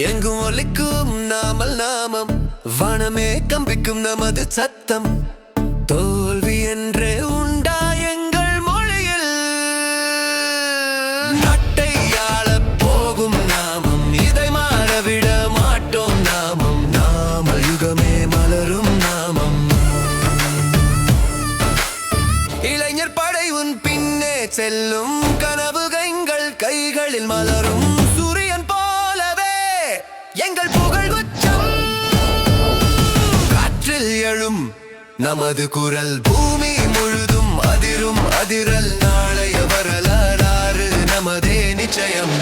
எங்கும் ஒலிக்கும் நாமல் நாமம் வனமே கம்பிக்கும் நமது சத்தம் தோல்வி என்றே உண்டா எங்கள் மொழியில் நட்டை இளைஞர் படை உன் பின்னே செல்லும் கனவு கைங்கள் கைகளில் மலரும் சூரியன் போலவே எங்கள் புகழ் உச்சம் காற்றில் எழும் நமது குரல் பூமி முழுதும் அதிரும் அதிரல். நாளைய வரலாறு நமதே நிச்சயம்.